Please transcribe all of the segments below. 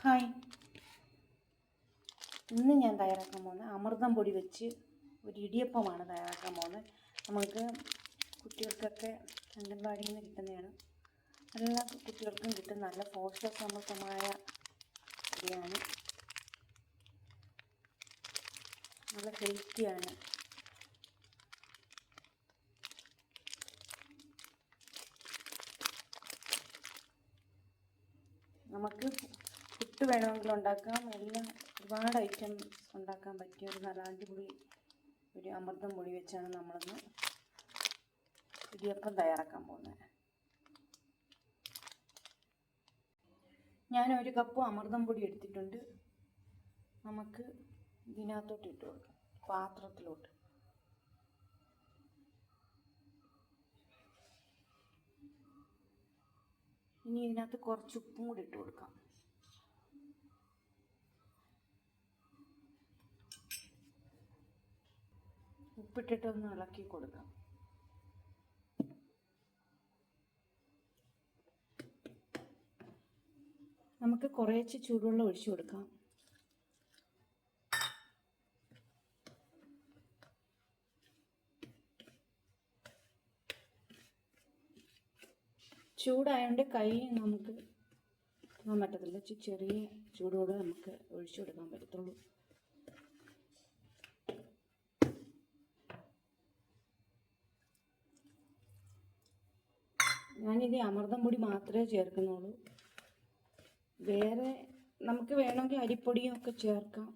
Hi. ഇന്ന് ഞാൻ തയ്യാറാക്കാൻ പോകുന്നത് അമൃതം പൊടി വെച്ച് ഒരു ഇടിയപ്പമാണ് തയ്യാറാക്കാൻ പോകുന്നത്. നമുക്ക് കുട്ടികൾക്കൊക്കെ അംഗൻവാടിയിൽ നിന്ന് കിട്ടുന്നതാണ്. എല്ലാ കുട്ടികൾക്കും കിട്ടുന്ന നല്ല പോഷകസമൃദ്ധമായ പൊടിയാണ് നല്ല ഹെൽത്തിയാണ് നമുക്ക് വേണമെങ്കിൽ ഉണ്ടാക്കാം. എല്ലാം ഒരുപാട് ഐറ്റംസ് ഉണ്ടാക്കാൻ പറ്റിയ ഒരു നല്ല അടിപൊളി ഒരു അമൃതം പൊടി വെച്ചാണ് നമ്മളിന്ന് ഇടിയപ്പം തയ്യാറാക്കാൻ പോകുന്നത്. ഞാൻ ഒരു കപ്പ് അമൃതം പൊടി എടുത്തിട്ടുണ്ട്. നമുക്ക് ഇതിനകത്തോട്ട് ഇട്ട് കൊടുക്കാം. പാത്രത്തിലോട്ട്. ഇനി ഇതിനകത്ത് കുറച്ച് ഉപ്പും കൂടി ഇട്ട് കൊടുക്കാം. ഉപ്പിട്ടിട്ട് ഒന്ന് ഇളക്കി കൊടുക്കാം. നമുക്ക് കുറേശ്ശെ ചൂടുവെള്ളം ഒഴിച്ചു കൊടുക്കാം. ചൂടായതുകൊണ്ട് കൈ നമുക്ക് പറ്റത്തില്ല. ചെറിയ ചൂടോടെ നമുക്ക് ഒഴിച്ചു കൊടുക്കാൻ പറ്റത്തുള്ളൂ. ഞാനിത് അമൃതം പൊടി മാത്രമേ ചേർക്കുന്നുള്ളൂ. വേറെ നമുക്ക് വേണമെങ്കിൽ അരിപ്പൊടിയും ഒക്കെ ചേർക്കാം.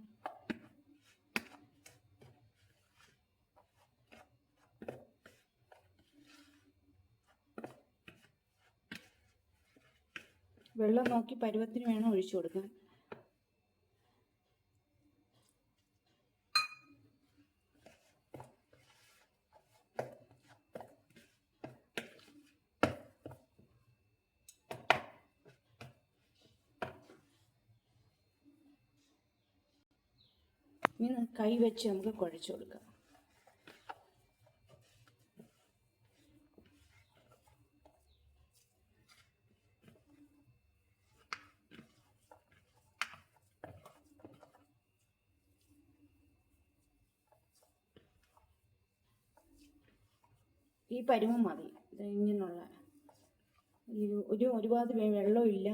വെള്ളം നോക്കി പരുവത്തിന് വേണം ഒഴിച്ചു കൊടുക്കാൻ. ഇനി കൈ വെച്ച് നമുക്ക് കുഴച്ചു കൊടുക്കാം. ഈ പരിമ മതി. ഇങ്ങനെയുള്ള ഒരു ഒരുപാട് വെള്ളം ഇല്ല.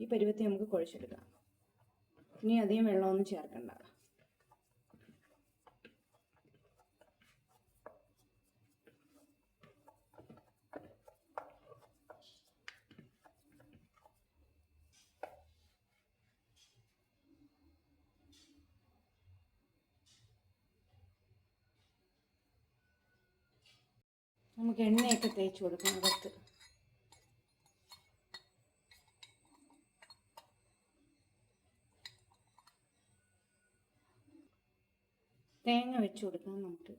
ഈ പരുവത്തെ നമുക്ക് കുഴച്ചെടുക്കാം. ഇനി അധികം വെള്ളമൊന്നും ചേർക്കണ്ട. നമുക്ക് എണ്ണയൊക്കെ തേച്ച് കൊടുക്കാം അകത്ത്. തേങ്ങ വെച്ച് കൊടുക്കണം നമുക്ക്.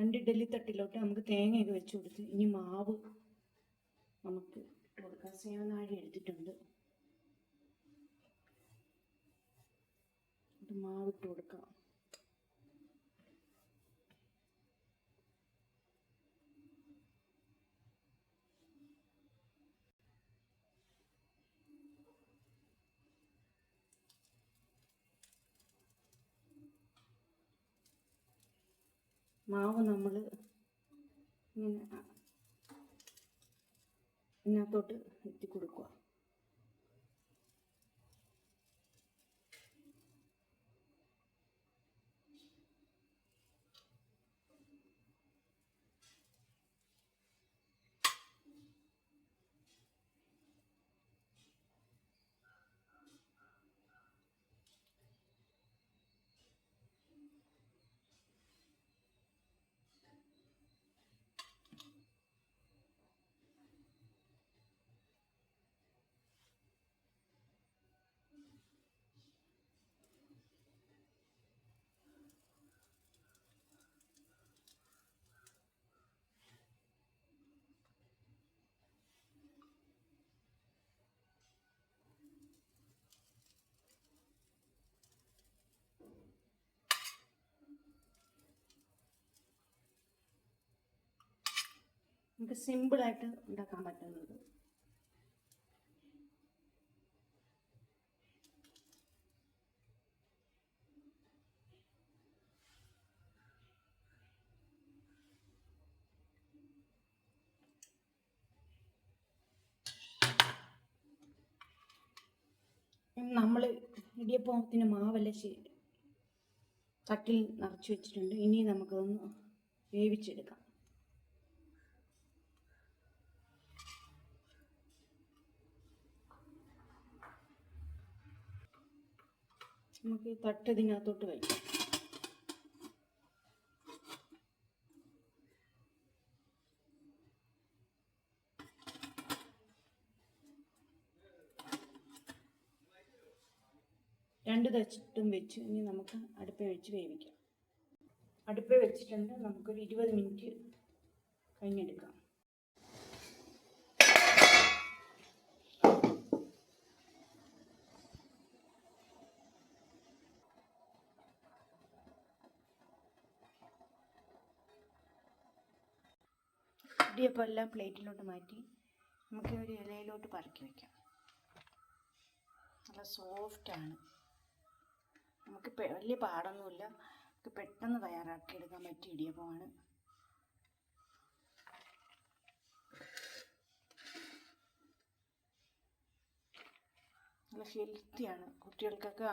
രണ്ട് ഇഡലി തട്ടിലോട്ട് നമുക്ക് തേങ്ങയൊക്കെ വെച്ച് കൊടുത്ത് ഇനി മാവ് നമുക്ക് കൊടുക്കാം. സേവനാഴി എടുത്തിട്ടുണ്ട്. മാവിട്ട് മാവ് കൊടുക്കാം. മാവ് നമ്മൾ ഇങ്ങനെ ഇതിനകത്തോട്ട് എത്തി കൊടുക്കുക നമുക്ക് സിമ്പിളായിട്ട് ഉണ്ടാക്കാൻ പറ്റുന്നത്. നമ്മൾ ഇടിയപ്പത്തിന് മാവല്ല തട്ടിൽ നിറച്ച് വെച്ചിട്ടുണ്ട്. ഇനി നമുക്കതൊന്ന് വേവിച്ചെടുക്കാം. നമുക്ക് തട്ട് ഇതിനകത്തോട്ട് വയ്ക്കാം. രണ്ട് തച്ചിട്ടും വെച്ച് ഇനി നമുക്ക് അടുപ്പേ വെച്ച് വേവിക്കാം. അടുപ്പേ വെച്ചിട്ടുണ്ട്. നമുക്കൊരു ഇരുപത് മിനിറ്റ് കഴിഞ്ഞെടുക്കാം. ഇടിയപ്പം എല്ലാം പ്ലേറ്റിലോട്ട് മാറ്റി നമുക്ക് ഒരു ഇലയിലോട്ട് പറക്കി വയ്ക്കാം നല്ല സോഫ്റ്റാണ് നമുക്ക് വലിയ പാടൊന്നുമില്ല. നമുക്ക് പെട്ടെന്ന് തയ്യാറാക്കി എടുക്കാൻ പറ്റിയ ഇടിയപ്പമാണ്. നല്ല ഹെൽത്തിയാണ് കുട്ടികൾക്കൊക്കെ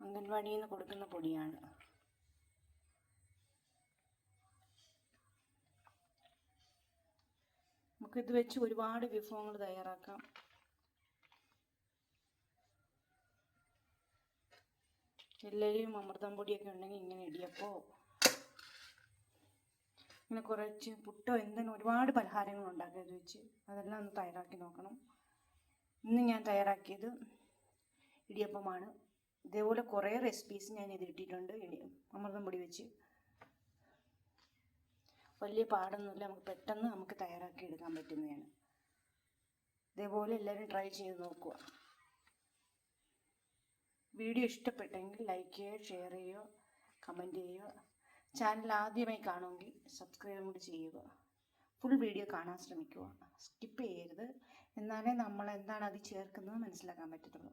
അംഗൻവാടിയിൽ നിന്ന് കൊടുക്കുന്ന പൊടിയാണ്. നമുക്കിത് വെച്ച് ഒരുപാട് വിഭവങ്ങൾ തയ്യാറാക്കാം. എല്ലാവരും അമൃതം പൊടിയൊക്കെ ഉണ്ടെങ്കിൽ ഇങ്ങനെ ഇടിയപ്പോ ഇങ്ങനെ കുറച്ച് പുട്ടോ എന്തെങ്കിലും ഒരുപാട് പലഹാരങ്ങൾ ഉണ്ടാക്കുക ഇത് വെച്ച്. അതെല്ലാം ഒന്ന് തയ്യാറാക്കി നോക്കണം. ഇന്ന് ഞാൻ തയ്യാറാക്കിയത് ഇടിയപ്പമാണ്. ഇതേപോലെ കുറേ റെസിപ്പീസ് ഞാൻ ഇത് ഇട്ടിട്ടുണ്ട് ഇടി- അമൃതം പൊടി വെച്ച്. വലിയ പാടൊന്നുമില്ല. നമുക്ക് പെട്ടെന്ന് നമുക്ക് തയ്യാറാക്കി എടുക്കാൻ പറ്റുന്നതാണ്. ഇതേപോലെ എല്ലാവരും ട്രൈ ചെയ്ത് നോക്കുക. വീഡിയോ ഇഷ്ടപ്പെട്ടെങ്കിൽ ലൈക്ക് ചെയ്യുക ഷെയർ ചെയ്യുക കമന്റ് ചെയ്യുക. ചാനൽ ആദ്യമായി കാണുമെങ്കിൽ സബ്സ്ക്രൈബും കൂടി ചെയ്യുക. ഫുൾ വീഡിയോ കാണാൻ ശ്രമിക്കുക. സ്കിപ്പ് ചെയ്യരുത്. എന്നാലേ നമ്മൾ എന്താണ് അതിൽ ചേർക്കുന്നത് മനസ്സിലാക്കാൻ പറ്റത്തുള്ളൂ.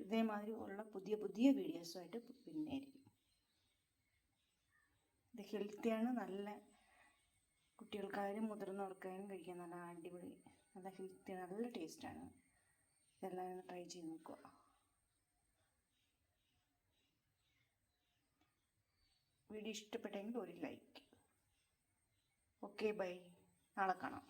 ഇതേമാതിരി ഉള്ള പുതിയ പുതിയ വീഡിയോസുമായിട്ട് പിന്നെ ആയിരിക്കും ഇത് ഹെൽത്തിയാണ് നല്ല കുട്ടികൾക്കായാലും മുതിർന്നവർക്കായാലും കഴിക്കാൻ നല്ല അടിപൊളി നല്ല ഹെൽത്തി നല്ല ടേസ്റ്റാണ് ഇതെല്ലാം ഒന്ന് ട്രൈ ചെയ്ത് നോക്കുക. വീഡിയോ ഇഷ്ടപ്പെട്ടെങ്കിൽ ഒരു ലൈക്ക് ഓക്കെ ബൈ നാളെ കാണാം.